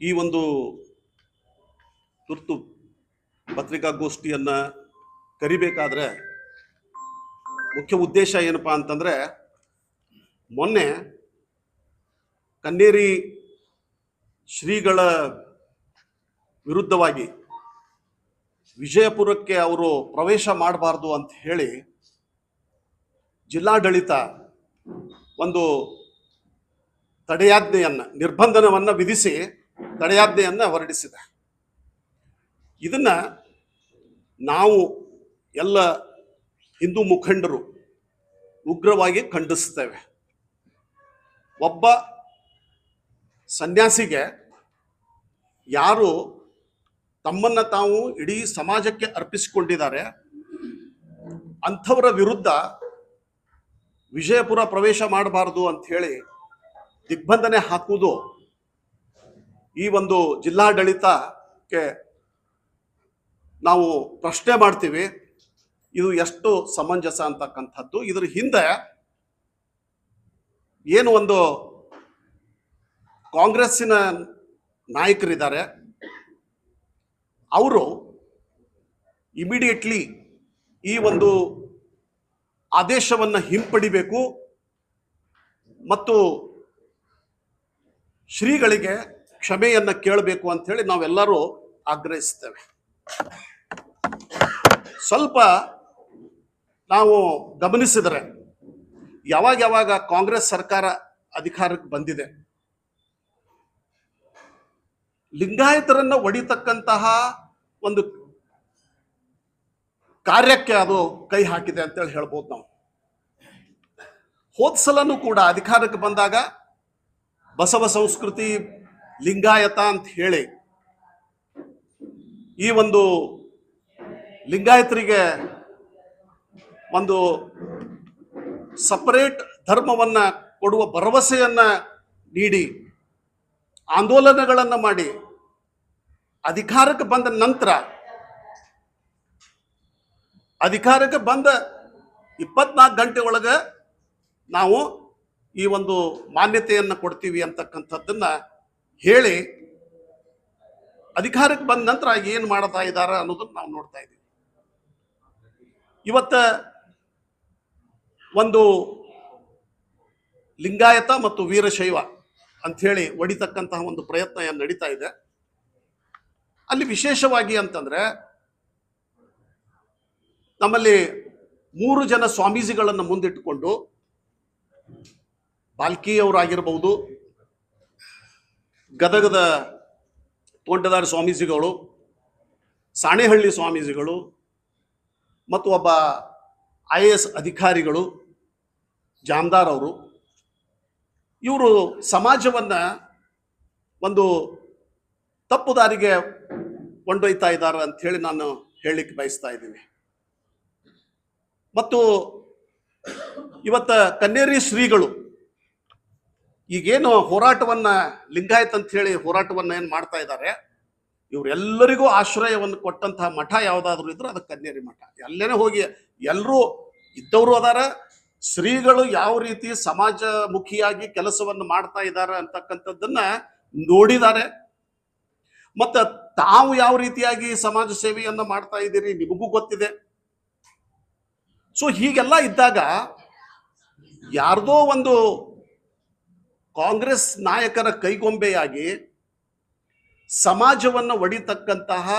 ಈ ಒಂದು ತುರ್ತು ಪತ್ರಿಕಾಗೋಷ್ಠಿಯನ್ನು ಕರಿಬೇಕಾದ್ರೆ ಮುಖ್ಯ ಉದ್ದೇಶ ಏನಪ್ಪಾ ಅಂತಂದರೆ ಮೊನ್ನೆ ಕನ್ನೇರಿ ಶ್ರೀಗಳ ವಿರುದ್ಧವಾಗಿ ವಿಜಯಪುರಕ್ಕೆ ಅವರು ಪ್ರವೇಶ ಮಾಡಬಾರ್ದು ಅಂತ ಹೇಳಿ ಜಿಲ್ಲಾಡಳಿತ ಒಂದು ತಡೆಯಾಜ್ಞೆಯನ್ನು, ನಿರ್ಬಂಧನವನ್ನು ವಿಧಿಸಿ ತಡೆಯಾಜ್ಞೆಯನ್ನು ಹೊರಡಿಸಿದೆ. ಇದನ್ನು ನಾವು ಎಲ್ಲ ಹಿಂದೂ ಮುಖಂಡರು ಉಗ್ರವಾಗಿ ಖಂಡಿಸ್ತೇವೆ. ಒಬ್ಬ ಸನ್ಯಾಸಿಗೆ ಯಾರು ತಮ್ಮನ್ನು ತಾವು ಇಡೀ ಸಮಾಜಕ್ಕೆ ಅರ್ಪಿಸಿಕೊಂಡಿದ್ದಾರೆ, ಅಂಥವರ ವಿರುದ್ಧ ವಿಜಯಪುರ ಪ್ರವೇಶ ಮಾಡಬಾರದು ಅಂತ ಹೇಳಿ ದಿಗ್ಬಂಧನೆ ಹಾಕುವುದು ಈ ಒಂದು ಜಿಲ್ಲಾಡಳಿತಕ್ಕೆ ನಾವು ಪ್ರಶ್ನೆ ಮಾಡ್ತೀವಿ, ಇದು ಎಷ್ಟು ಸಮಂಜಸ ಅಂತಕ್ಕಂಥದ್ದು. ಇದ್ರ ಹಿಂದೆ ಏನು ಒಂದು ಕಾಂಗ್ರೆಸ್ಸಿನ ನಾಯಕರಿದ್ದಾರೆ, ಅವರು ಇಮಿಡಿಯೇಟ್ಲಿ ಈ ಒಂದು ಆದೇಶವನ್ನು ಹಿಂಪಡಿಬೇಕು ಮತ್ತು ಶ್ರೀಗಳಿಗೆ ಕ್ಷಮೆಯನ್ನು ಕೇಳಬೇಕು ಅಂತ ಹೇಳಿ ನಾವೆಲ್ಲರೂ ಆಗ್ರಹಿಸ್ತೇವೆ. ಸ್ವಲ್ಪ ನಾವು ಗಮನಿಸಿದರೆ ಯಾವಾಗ ಯಾವಾಗ ಕಾಂಗ್ರೆಸ್ ಸರ್ಕಾರ ಅಧಿಕಾರಕ್ಕೆ ಬಂದಿದೆ, ಲಿಂಗಾಯತರನ್ನ ಒಡಿತಕ್ಕಂತಹ ಒಂದು ಕಾರ್ಯಕ್ಕೆ ಅದು ಕೈ ಹಾಕಿದೆ ಅಂತೇಳಿ ಹೇಳ್ಬೋದು ನಾವು. ಹೋದ್ ಸಲನೂ ಕೂಡ ಅಧಿಕಾರಕ್ಕೆ ಬಂದಾಗ ಬಸವ ಸಂಸ್ಕೃತಿ ಲಿಂಗಾಯತ ಅಂತ ಹೇಳಿ ಈ ಒಂದು ಲಿಂಗಾಯತರಿಗೆ ಒಂದು ಸಪರೇಟ್ ಧರ್ಮವನ್ನ ಕೊಡುವ ಭರವಸೆಯನ್ನ ನೀಡಿ, ಆಂದೋಲನಗಳನ್ನು ಮಾಡಿ, ಅಧಿಕಾರಕ್ಕೆ ಬಂದ ನಂತರ, ಅಧಿಕಾರಕ್ಕೆ ಬಂದ ಇಪ್ಪತ್ನಾಲ್ಕು ಗಂಟೆ ಒಳಗೆ ನಾವು ಈ ಒಂದು ಮಾನ್ಯತೆಯನ್ನು ಕೊಡ್ತೀವಿ ಅಂತಕ್ಕಂಥದ್ದನ್ನ ಹೇಳಿ ಅಧಿಕಾರಕ್ಕೆ ಬಂದ ನಂತರ ಏನು ಮಾಡ್ತಾ ಇದ್ದಾರೆ ಅನ್ನೋದನ್ನು ನಾವು ನೋಡ್ತಾ ಇದ್ದೀವಿ. ಇವತ್ತ ಒಂದು ಲಿಂಗಾಯತ ಮತ್ತು ವೀರಶೈವ ಅಂಥೇಳಿ ಒಡಿತಕ್ಕಂತಹ ಒಂದು ಪ್ರಯತ್ನ ಏನು ನಡೀತಾ ಇದೆ. ಅಲ್ಲಿ ವಿಶೇಷವಾಗಿ ಅಂತಂದ್ರೆ ನಮ್ಮಲ್ಲಿ ಮೂರು ಜನ ಸ್ವಾಮೀಜಿಗಳನ್ನು ಮುಂದಿಟ್ಟುಕೊಂಡು ಬಾಲ್ಕಿಯವರಾಗಿರ್ಬಹುದು ಗದಗದ ತೋಂಟದಾರ ಸ್ವಾಮೀಜಿಗಳು, ಸಾಣೆಹಳ್ಳಿ ಸ್ವಾಮೀಜಿಗಳು ಮತ್ತು ಒಬ್ಬ ಐ ಎ ಎಸ್ ಅಧಿಕಾರಿಗಳು ಜಾಮದಾರ್ ಅವರು, ಇವರು ಸಮಾಜವನ್ನು ಒಂದು ತಪ್ಪು ದಾರಿಗೆ ಕೊಂಡೊಯ್ತಾ ಇದ್ದಾರೆ ಅಂತ ಹೇಳಿ ನಾನು ಹೇಳಲಿಕ್ಕೆ ಬಯಸ್ತಾ ಇದ್ದೀನಿ. ಮತ್ತು ಇವತ್ತ ಕನ್ನೇರಿ ಶ್ರೀಗಳು ಈಗೇನು ಹೋರಾಟವನ್ನ ಲಿಂಗಾಯತ್ ಅಂತ ಹೇಳಿ ಹೋರಾಟವನ್ನ ಏನು ಮಾಡ್ತಾ ಇದ್ದಾರೆ ಇವರೆಲ್ಲರಿಗೂ ಆಶ್ರಯವನ್ನು ಕೊಟ್ಟಂತಹ ಮಠ ಯಾವುದಾದ್ರೂ ಇದ್ರೆ ಅದು ಕನ್ನೇರಿ ಮಠ. ಎಲ್ಲೇನೆ ಹೋಗಿ ಎಲ್ಲರೂ ಇದ್ದವರು ಅದಾರ, ಶ್ರೀಗಳು ಯಾವ ರೀತಿ ಸಮಾಜಮುಖಿಯಾಗಿ ಕೆಲಸವನ್ನು ಮಾಡ್ತಾ ಇದ್ದಾರೆ ಅಂತಕ್ಕಂಥದ್ದನ್ನ ನೋಡಿದ್ದಾರೆ ಮತ್ತು ತಾವು ಯಾವ ರೀತಿಯಾಗಿ ಸಮಾಜ ಸೇವೆಯನ್ನು ಮಾಡ್ತಾ ಇದ್ದೀರಿ ನಿಮಗೂ ಗೊತ್ತಿದೆ. ಸೊ ಹೀಗೆಲ್ಲ ಇದ್ದಾಗ ಯಾರ್ದೋ ಒಂದು ಕಾಂಗ್ರೆಸ್ ನಾಯಕರ ಕೈಗೊಂಬೆಯಾಗಿ ಸಮಾಜವನ್ನು ಒಡಿತಕ್ಕಂತಹ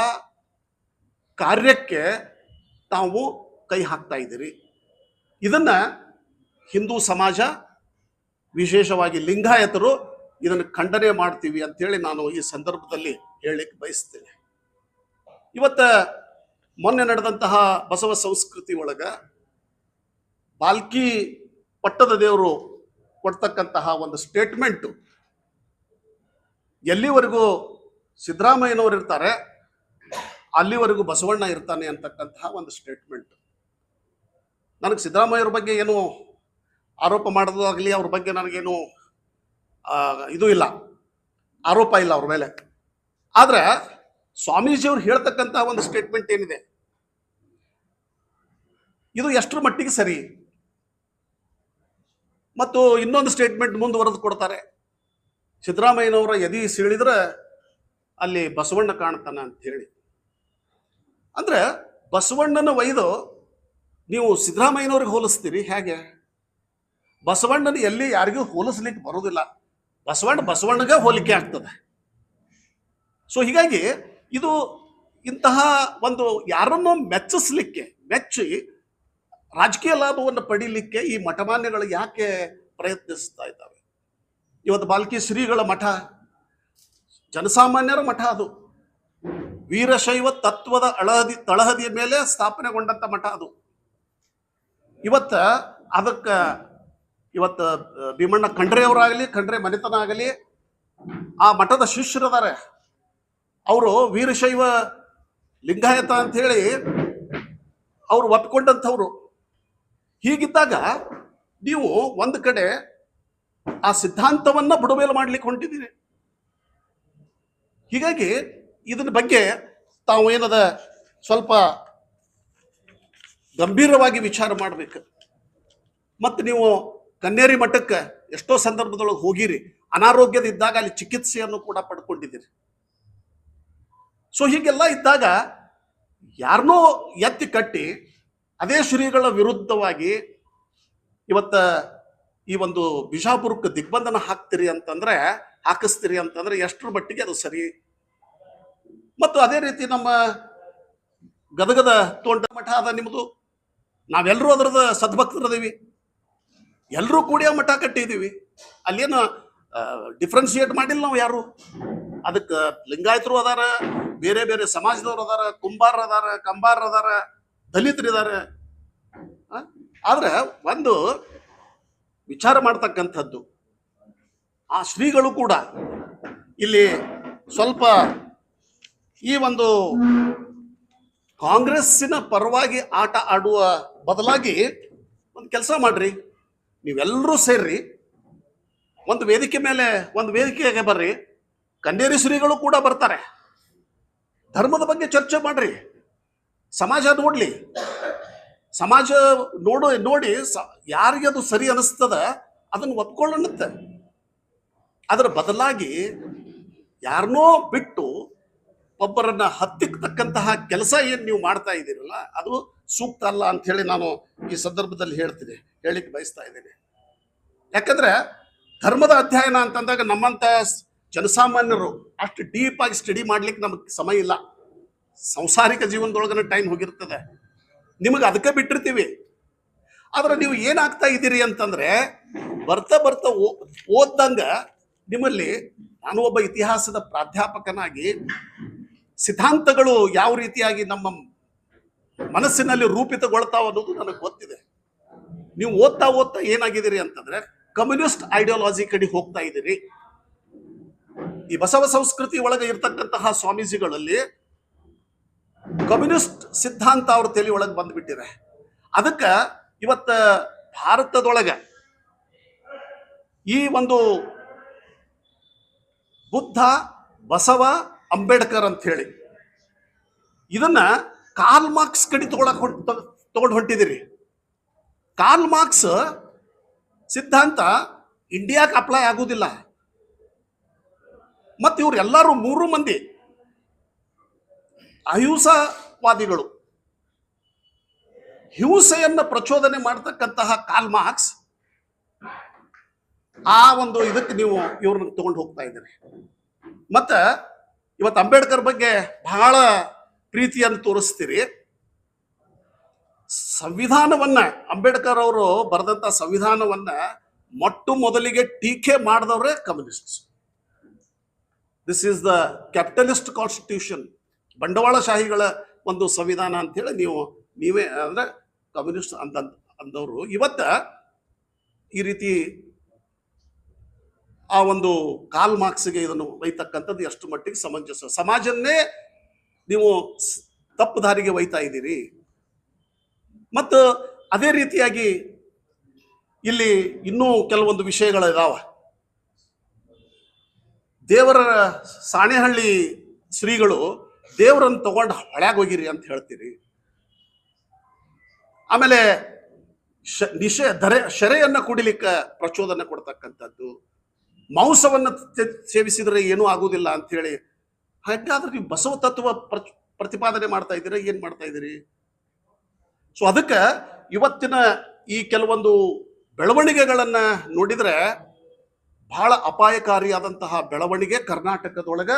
ಕಾರ್ಯಕ್ಕೆ ತಾವು ಕೈ ಹಾಕ್ತಾ ಇದ್ದೀರಿ. ಇದನ್ನು ಹಿಂದೂ ಸಮಾಜ, ವಿಶೇಷವಾಗಿ ಲಿಂಗಾಯತರು ಇದನ್ನು ಖಂಡನೆ ಮಾಡ್ತೀವಿ ಅಂಥೇಳಿ ನಾನು ಈ ಸಂದರ್ಭದಲ್ಲಿ ಹೇಳಲಿಕ್ಕೆ ಬಯಸ್ತೇನೆ. ಇವತ್ತು ಮೊನ್ನೆ ನಡೆದಂತಹ ಬಸವ ಸಂಸ್ಕೃತಿ ಒಳಗೆ ಬಾಲ್ಕಿ ಪಟ್ಟದ ದೇವರು ಕೊಡ್ತಕ್ಕಂತಹ ಒಂದು ಸ್ಟೇಟ್ಮೆಂಟು ಎಲ್ಲಿವರೆಗೂ ಸಿದ್ದರಾಮಯ್ಯನವರು ಇರ್ತಾರೆ, ಅಲ್ಲಿವರೆಗೂ ಬಸವಣ್ಣ ಇರ್ತಾನೆ ಅಂತಕ್ಕಂತಹ ಒಂದು ಸ್ಟೇಟ್ಮೆಂಟ್ ನನಗೆ ಸಿದ್ದರಾಮಯ್ಯವ್ರ ಬಗ್ಗೆ ಏನು ಆರೋಪ ಮಾಡೋದಾಗಲಿ ಅವ್ರ ಬಗ್ಗೆ ನನಗೇನು ಇದು ಇಲ್ಲ. ಆರೋಪ ಇಲ್ಲ ಅವ್ರ ಮೇಲೆ. ಆದ್ರೆ ಸ್ವಾಮೀಜಿಯವ್ರು ಹೇಳ್ತಕ್ಕಂತಹ ಒಂದು ಸ್ಟೇಟ್ಮೆಂಟ್ ಏನಿದೆ? ಇದು ಎಷ್ಟರ ಮಟ್ಟಿಗೆ ಸರಿ? ಮತ್ತು ಇನ್ನೊಂದು ಸ್ಟೇಟ್ಮೆಂಟ್ ಮುಂದುವರೆದು ಕೊಡ್ತಾರೆ. ಸಿದ್ದರಾಮಯ್ಯನವರ ಎದಿ ಸೀಳಿದ್ರೆ ಅಲ್ಲಿ ಬಸವಣ್ಣ ಕಾಣ್ತಾನೆ ಅಂತ ಹೇಳಿ. ಅಂದ್ರೆ ಬಸವಣ್ಣನ ಒಯ್ದು ನೀವು ಸಿದ್ದರಾಮಯ್ಯನವ್ರಿಗೆ ಹೋಲಿಸ್ತೀರಿ ಹೇಗೆ? ಬಸವಣ್ಣನ ಎಲ್ಲಿ ಯಾರಿಗೂ ಹೋಲಿಸ್ಲಿಕ್ಕೆ ಬರೋದಿಲ್ಲ. ಬಸವಣ್ಣ ಬಸವಣ್ಣಗೆ ಹೋಲಿಕೆ ಆಗ್ತದೆ. ಸೊ ಹೀಗಾಗಿ ಇದು ಇಂತಹ ಒಂದು ಯಾರನ್ನೋ ಮೆಚ್ಚಿಸ್ಲಿಕ್ಕೆ, ಮೆಚ್ಚಿ ರಾಜಕೀಯ ಲಾಭವನ್ನು ಪಡೀಲಿಕ್ಕೆ ಈ ಮಠಮಾನ್ಯಗಳು ಯಾಕೆ ಪ್ರಯತ್ನಿಸ್ತಾ ಇದ್ದಾವೆ? ಇವತ್ತು ಬಾಲ್ಕಿ ಶ್ರೀಗಳ ಮಠ, ಜನಸಾಮಾನ್ಯರ ಮಠ ಅದು. ವೀರಶೈವ ತತ್ವದ ಅಳಹದಿ, ತಳಹದಿಯ ಮೇಲೆ ಸ್ಥಾಪನೆಗೊಂಡಂತ ಮಠ ಅದು. ಇವತ್ತ ಅದಕ್ಕೆ ಇವತ್ತು ಭೀಮಣ್ಣ ಖಂಡ್ರೆ ಅವರಾಗಲಿ, ಖಂಡ್ರೆ ಮನೆತನ ಆಗಲಿ ಆ ಮಠದ ಶಿಷ್ಯರದಾರೆ. ಅವರು ವೀರಶೈವ ಲಿಂಗಾಯತ ಅಂತ ಹೇಳಿ ಅವ್ರು ಒಪ್ಕೊಂಡಂಥವ್ರು. ಹೀಗಿದ್ದಾಗ ನೀವು ಒಂದು ಕಡೆ ಆ ಸಿದ್ಧಾಂತವನ್ನ ಬುಡಮೇಲೆ ಮಾಡ್ಲಿಕ್ಕೆ ಹೊಂಟಿದ್ದೀರಿ. ಹೀಗಾಗಿ ಇದನ್ನ ಬಗ್ಗೆ ತಾವು ಏನದ ಸ್ವಲ್ಪ ಗಂಭೀರವಾಗಿ ವಿಚಾರ ಮಾಡ್ಬೇಕು. ಮತ್ತು ನೀವು ಕನ್ನೇರಿ ಮಠಕ್ಕೆ ಎಷ್ಟೋ ಸಂದರ್ಭದೊಳಗೆ ಹೋಗಿರಿ. ಅನಾರೋಗ್ಯದ ಇದ್ದಾಗ ಅಲ್ಲಿ ಚಿಕಿತ್ಸೆಯನ್ನು ಕೂಡ ಪಡ್ಕೊಂಡಿದ್ದೀರಿ. ಸೊ ಹೀಗೆಲ್ಲ ಇದ್ದಾಗ ಯಾರನ್ನೋ ಎತ್ತಿ ಕಟ್ಟಿ ಅದೇ ಶ್ರೀಗಳ ವಿರುದ್ಧವಾಗಿ ಇವತ್ತ ಈ ಒಂದು ಬಿಜಾಪುರಕ್ಕೆ ದಿಗ್ಬಂಧನ ಹಾಕ್ತೀರಿ ಅಂತಂದ್ರೆ, ಹಾಕಿಸ್ತೀರಿ ಅಂತಂದ್ರೆ ಎಷ್ಟರ ಮಟ್ಟಿಗೆ ಅದು ಸರಿ? ಮತ್ತು ಅದೇ ರೀತಿ ನಮ್ಮ ಗದಗದ ತೋಂಟ ಮಠ ಅದ ನಿಮ್ಮದು ನಾವೆಲ್ಲರೂ ಅದರದ ಸದ್ಭಕ್ತರದೀವಿ ಎಲ್ಲರೂ ಕೂಡಿ ಆ ಮಠ ಕಟ್ಟಿದ್ದೀವಿ. ಅಲ್ಲೇನು ಡಿಫ್ರೆನ್ಸಿಯೇಟ್ ಮಾಡಿಲ್ಲ ನಾವು ಯಾರು? ಅದಕ್ಕೆ ಲಿಂಗಾಯತರು ಅದಾರ, ಬೇರೆ ಬೇರೆ ಸಮಾಜದವ್ರು ಅದಾರ ಕುಂಬಾರ ಅದಾರ ಕಂಬಾರ ಅದಾರ. ದಲಿತರು ಆದರೆ ಆ? ಆದ್ರೆ ಒಂದು ವಿಚಾರ ಮಾಡ್ತಕ್ಕಂಥದ್ದು. ಆ ಶ್ರೀಗಳು ಕೂಡ ಇಲ್ಲಿ ಸ್ವಲ್ಪ ಈ ಒಂದು ಕಾಂಗ್ರೆಸ್ಸಿನ ಪರವಾಗಿ ಆಟ ಆಡುವ ಬದಲಾಗಿ ಒಂದು ಕೆಲಸ ಮಾಡ್ರಿ. ನೀವೆಲ್ಲರೂ ಸೇರ್ರಿ. ಒಂದು ವೇದಿಕೆ ಮೇಲೆ, ಒಂದು ವೇದಿಕೆಗೆ ಬರ್ರಿ. ಕನ್ನೇರಿ ಶ್ರೀಗಳು ಕೂಡ ಬರ್ತಾರೆ. ಧರ್ಮದ ಬಗ್ಗೆ ಚರ್ಚೆ ಮಾಡ್ರಿ. ಸಮಾಜ ನೋಡಲಿ. ಸಮಾಜ ನೋಡು, ನೋಡಿ ಸ- ಯಾರಿಗೆ ಅದು ಸರಿ ಅನಿಸ್ತದ, ಅದನ್ನು ಒಪ್ಕೊಳ್ಳುತ್ತೆ ಅದರ ಬದಲಾಗಿ ಯಾರನ್ನೋ ಬಿಟ್ಟು ಒಬ್ಬರನ್ನ ಹತ್ತಿಕ್ಕತಕ್ಕಂತಹ ಕೆಲಸ ಏನು ನೀವು ಮಾಡ್ತಾ ಇದ್ದೀರಲ್ಲ, ಅದು ಸೂಕ್ತ ಅಲ್ಲ ಅಂತ ಹೇಳಿ ನಾನು ಈ ಸಂದರ್ಭದಲ್ಲಿ ಹೇಳ್ತೀನಿ ಹೇಳಿಕ್ಕೆ ಬಯಸ್ತಾ ಇದ್ದೀನಿ. ಯಾಕಂದ್ರೆ ಧರ್ಮದ ಅಧ್ಯಯನ ಅಂತಂದಾಗ ನಮ್ಮಂತ ಸ್- ಜನಸಾಮಾನ್ಯರು ಅಷ್ಟು ಡೀಪ್ ಆಗಿ ಸ್ಟಡಿ ಮಾಡ್ಲಿಕ್ಕೆ ನಮಗೆ ಸಮಯ ಇಲ್ಲ. ಸಂಸಾರಿಕ ಜೀವನದೊಳಗನ ಟೈಮ್ ಹೋಗಿರ್ತದೆ. ನಿಮಗೆ ಅದಕ್ಕೆ ಬಿಟ್ಟಿರ್ತೀವಿ. ಆದ್ರೆ ನೀವು ಏನಾಗ್ತಾ ಇದ್ದೀರಿ ಅಂತಂದ್ರೆ, ಬರ್ತಾ ಬರ್ತಾ ಓದ್ದಂಗ ನಿಮ್ಮಲ್ಲಿ ನಾನು ಒಬ್ಬ ಇತಿಹಾಸದ ಪ್ರಾಧ್ಯಾಪಕನಾಗಿ ಸಿದ್ಧಾಂತಗಳು ಯಾವ ರೀತಿಯಾಗಿ ನಮ್ಮ ಮನಸ್ಸಿನಲ್ಲಿ ರೂಪಿತಗೊಳ್ತಾವ ಅನ್ನೋದು ನನಗೆ ಗೊತ್ತಿದೆ. ನೀವು ಓದ್ತಾ ಓದ್ತಾ ಏನಾಗಿದ್ದೀರಿ ಅಂತಂದ್ರೆ, ಕಮ್ಯುನಿಸ್ಟ್ ಐಡಿಯಾಲಜಿ ಕಡೆ ಹೋಗ್ತಾ ಇದ್ದೀರಿ. ಈ ಬಸವ ಸಂಸ್ಕೃತಿ ಒಳಗೆ ಇರ್ತಕ್ಕಂತಹ ಸ್ವಾಮೀಜಿಗಳಲ್ಲಿ ಕಮ್ಯುನಿಸ್ಟ್ ಸಿದ್ಧಾಂತ ಅವ್ರ ತಲೆ ಒಳಗೆ ಬಂದ್ಬಿಟ್ಟಿದೆ. ಅದಕ್ಕ ಇವತ್ತ ಭಾರತದೊಳಗೆ ಈ ಒಂದು ಬುದ್ಧ ಬಸವ ಅಂಬೇಡ್ಕರ್ ಅಂತ ಹೇಳಿ, ಇದನ್ನ ಕಾರ್ಲ್ ಮಾರ್ಕ್ಸ್ ಕಡೆ ತಗೊಳಕ್ ತಗೊಂಡು ಹೊಂಟಿದಿರಿ. ಕಾರ್ಲ್ ಮಾರ್ಕ್ಸ್ ಸಿದ್ಧಾಂತ ಇಂಡಿಯಾಕ್ಕೆ ಅಪ್ಲೈ ಆಗುವುದಿಲ್ಲ ಮತ್ತು ಇವರೆಲ್ಲರೂ ಮೂರು ಮಂದಿ ಅಹಿಂಸಾವಾದಿಗಳು. ಹಿಂಸೆಯನ್ನ ಪ್ರಚೋದನೆ ಮಾಡತಕ್ಕಂತಹ ಕಾಲ್ ಮಾರ್ಕ್ಸ್ ಆ ಒಂದು ಇದಕ್ಕೆ ನೀವು ಇವ್ರನ್ನ ತಗೊಂಡು ಹೋಗ್ತಾ ಇದ್ದೀರಿ. ಮತ್ತ ಇವತ್ತು ಅಂಬೇಡ್ಕರ್ ಬಗ್ಗೆ ಬಹಳ ಪ್ರೀತಿಯನ್ನು ತೋರಿಸ್ತೀರಿ. ಸಂವಿಧಾನವನ್ನ, ಅಂಬೇಡ್ಕರ್ ಅವರು ಬರೆದಂತ ಸಂವಿಧಾನವನ್ನ ಮೊಟ್ಟ ಮೊದಲಿಗೆ ಟೀಕೆ ಮಾಡಿದವರೇ communist this is the capitalist constitution ಬಂಡವಾಳಶಾಹಿಗಳ ಒಂದು ಸಂವಿಧಾನ ಅಂತೇಳಿ ನೀವು, ನೀವೇ ಅಂದ್ರೆ ಕಮ್ಯುನಿಸ್ಟ್ ಅಂತ ಅಂದವರು. ಇವತ್ತ ಈ ರೀತಿ ಆ ಒಂದು ಕಾಲ್ ಮಾರ್ಕ್ಸ್ಗೆ ಇದನ್ನು ಒಯ್ತಕ್ಕಂಥದ್ದು ಎಷ್ಟು ಮಟ್ಟಿಗೆ ಸಮಂಜಸ. ಸಮಾಜನ್ನೇ ನೀವು ತಪ್ಪು ದಾರಿಗೆ ಒಯ್ತಾ ಇದ್ದೀರಿ. ಮತ್ತು ಅದೇ ರೀತಿಯಾಗಿ ಇಲ್ಲಿ ಇನ್ನೂ ಕೆಲವೊಂದು ವಿಷಯಗಳಿದಾವ ದೇವರ ಸಾಣೆಹಳ್ಳಿ ಶ್ರೀಗಳು ದೇವರನ್ನು ತಗೊಂಡು ಹೊಳ್ಯಾಗ ಹೋಗಿರಿ ಅಂತ ಹೇಳ್ತೀರಿ. ಆಮೇಲೆ ಶ ನಿಷ ಧರೆ ಶರೆಯನ್ನ ಕುಡಿಲಿಕ್ಕೆ ಪ್ರಚೋದನೆ ಕೊಡ್ತಕ್ಕಂಥದ್ದು. ಮಾಂಸವನ್ನು ಸೇವಿಸಿದರೆ ಏನೂ ಆಗುವುದಿಲ್ಲ ಅಂಥೇಳಿ ಹಾಗಾದ್ರೆ ನೀವು ಬಸವ ತತ್ವ ಪ್ರ- ಪ್ರತಿಪಾದನೆ ಮಾಡ್ತಾ ಇದ್ದೀರಾ? ಏನು ಮಾಡ್ತಾ ಇದ್ದೀರಿ? ಸೊ ಅದಕ್ಕೆ ಇವತ್ತಿನ ಈ ಕೆಲವೊಂದು ಬೆಳವಣಿಗೆಗಳನ್ನ ನೋಡಿದ್ರೆ ಬಹಳ ಅಪಾಯಕಾರಿಯಾದಂತಹ ಬೆಳವಣಿಗೆ ಕರ್ನಾಟಕದೊಳಗ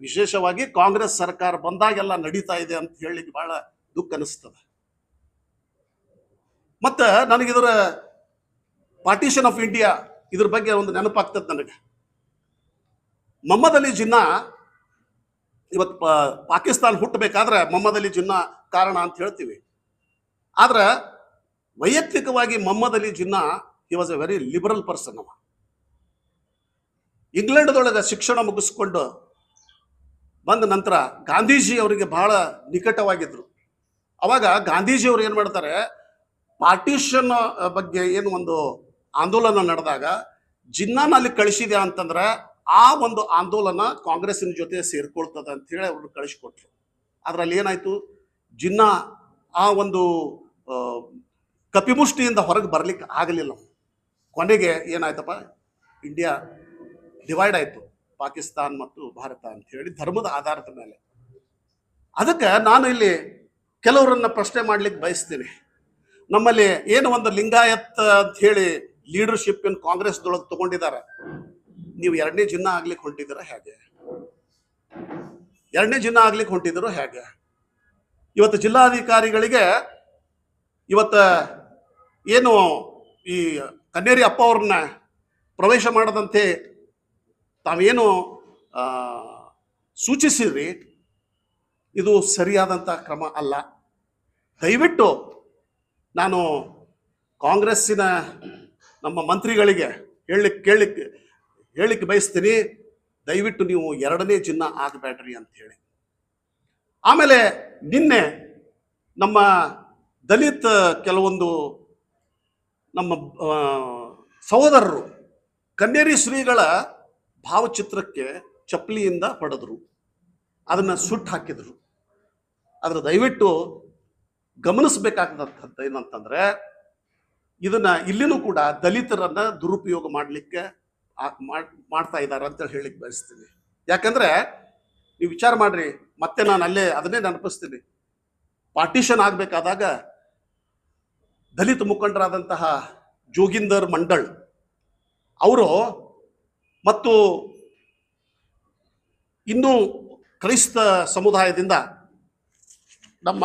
ವಿಶೇಷವಾಗಿ ಕಾಂಗ್ರೆಸ್ ಸರ್ಕಾರ ಬಂದಾಗೆಲ್ಲ ನಡೀತಾ ಇದೆ ಅಂತ ಹೇಳಿ ಬಹಳ ದುಃಖ ಅನಿಸ್ತದೆ. ಮತ್ತ ನನಗಿದರ ಪಾರ್ಟಿಷನ್ ಆಫ್ ಇಂಡಿಯಾ ಇದ್ರ ಬಗ್ಗೆ ಒಂದು ನೆನಪಾಗ್ತದೆ ನನಗೆ. ಮೊಹಮ್ಮದ್ ಅಲಿ ಜಿನ್ನಾ ಇವತ್ತು ಪಾಕಿಸ್ತಾನ ಹುಟ್ಟಬೇಕಾದ್ರೆ ಮೊಹಮ್ಮದ್ ಅಲಿ ಜಿನ್ನಾ ಕಾರಣ ಅಂತ ಹೇಳ್ತೀವಿ. ಆದ್ರೆ ವೈಯಕ್ತಿಕವಾಗಿ Mohammad Ali Jinnah he was a very liberal person ಅವ. ಇಂಗ್ಲೆಂಡ್ದೊಳಗೆ ಶಿಕ್ಷಣ ಮುಗಿಸ್ಕೊಂಡು ಬಂದ ನಂತರ ಗಾಂಧೀಜಿ ಅವರಿಗೆ ಬಹಳ ನಿಕಟವಾಗಿದ್ದರು ಅವಾಗ ಗಾಂಧೀಜಿ ಅವರು ಏನು ಮಾಡ್ತಾರೆ, ಪಾರ್ಟಿಷನ್ ಬಗ್ಗೆ ಏನು ಒಂದು ಆಂದೋಲನ ನಡೆದಾಗ, ಜಿನ್ನಾನ ಅಲ್ಲಿ ಕಳಿಸಿದೆ ಅಂತಂದ್ರೆ, ಆ ಒಂದು ಆಂದೋಲನ ಕಾಂಗ್ರೆಸ್ಸಿನ ಜೊತೆ ಸೇರ್ಕೊಳ್ತದೆ ಅಂತ ಹೇಳಿ ಅವರು ಕಳಿಸ್ಕೊಟ್ರು. ಅದರಲ್ಲಿ ಏನಾಯ್ತು, ಜಿನ್ನಾ ಆ ಒಂದು ಕಪಿಮುಷ್ಟಿಯಿಂದ ಹೊರಗೆ ಬರ್ಲಿಕ್ಕೆ ಆಗಲಿಲ್ಲ. ಕೊನೆಗೆ ಏನಾಯ್ತಪ್ಪ, ಇಂಡಿಯಾ ಡಿವೈಡ್ ಆಯ್ತು. ಪಾಕಿಸ್ತಾನ್ ಮತ್ತು ಭಾರತ ಅಂತ ಹೇಳಿ ಧರ್ಮದ ಆಧಾರದ ಮೇಲೆ. ಅದಕ್ಕೆ ನಾನು ಇಲ್ಲಿ ಕೆಲವರನ್ನ ಪ್ರಶ್ನೆ ಮಾಡ್ಲಿಕ್ಕೆ ಬಯಸ್ತೀನಿ. ನಮ್ಮಲ್ಲಿ ಏನು ಒಂದು ಲಿಂಗಾಯತ್ ಅಂತ ಹೇಳಿ ಲೀಡರ್ಶಿಪ್ ಇನ್ ಕಾಂಗ್ರೆಸ್ದೊಳಗೆ ತಗೊಂಡಿದ್ದಾರೆ ನೀವು ಎರಡನೇ ಜಿನ್ನ ಆಗ್ಲಿಕ್ಕೆ ಹೊಂಟಿದ್ದೀರಾ ಹೇಗೆ? ಎರಡನೇ ಜಿನ್ನ ಆಗ್ಲಿಕ್ಕೆ ಹೊಂಟಿದ್ರು ಹೇಗೆ? ಇವತ್ತು ಜಿಲ್ಲಾಧಿಕಾರಿಗಳಿಗೆ ಇವತ್ತ ಏನು ಈ ಕನ್ನೇರಿ ಅಪ್ಪ ಅವ್ರನ್ನ ಪ್ರವೇಶ ಮಾಡದಂತೆ ತಾವೇನು ಸೂಚಿಸಿದ್ರಿ, ಇದು ಸರಿಯಾದಂಥ ಕ್ರಮ ಅಲ್ಲ. ದಯವಿಟ್ಟು ನಾನು ಕಾಂಗ್ರೆಸ್ಸಿನ ನಮ್ಮ ಮಂತ್ರಿಗಳಿಗೆ ಹೇಳಲಿಕ್ಕೆ ಕೇಳಲಿಕ್ಕೆ ಹೇಳಲಿಕ್ಕೆ ಬಯಸ್ತೀನಿ. ದಯವಿಟ್ಟು ನೀವು ಎರಡನೇ ಚಿನ್ನ ಆಗಬೇಡ್ರಿ ಅಂತ ಹೇಳಿ. ಆಮೇಲೆ ನಿನ್ನೆ ನಮ್ಮ ದಲಿತ ಕೆಲವೊಂದು ನಮ್ಮ ಸಹೋದರರು ಕನ್ನೇರಿ ಶ್ರೀಗಳ ಭಾವಚಿತ್ರಕ್ಕೆ ಚಪ್ಪಲಿಯಿಂದ ಹೊಡೆದ್ರು ಅದನ್ನು ಸುಟ್ಟು ಹಾಕಿದ್ರು. ಅದರ ದಯವಿಟ್ಟು ಗಮನಿಸಬೇಕಾದಂಥದ್ದು ಏನಂತಂದ್ರೆ, ಇದನ್ನ ಇಲ್ಲಿನೂ ಕೂಡ ದಲಿತರನ್ನ ದುರುಪಯೋಗ ಮಾಡಲಿಕ್ಕೆ ಮಾಡ್ತಾ ಇದ್ದಾರೆ ಅಂತ ಹೇಳಿಕ್ ಬಯಸ್ತೀನಿ. ಯಾಕಂದ್ರೆ ನೀವು ವಿಚಾರ ಮಾಡ್ರಿ, ಮತ್ತೆ ನಾನು ಅಲ್ಲೇ ಅದನ್ನೇ ನೆನಪಿಸ್ತೀನಿ. ಪಾರ್ಟಿಷನ್ ಆಗಬೇಕಾದಾಗ ದಲಿತ ಮುಖಂಡರಾದಂತಹ ಜೋಗಿಂದರ್ ಮಂಡಳ್, ಅವರು ಮತ್ತು ಇನ್ನೂ ಕ್ರೈಸ್ತ ಸಮುದಾಯದಿಂದ ನಮ್ಮ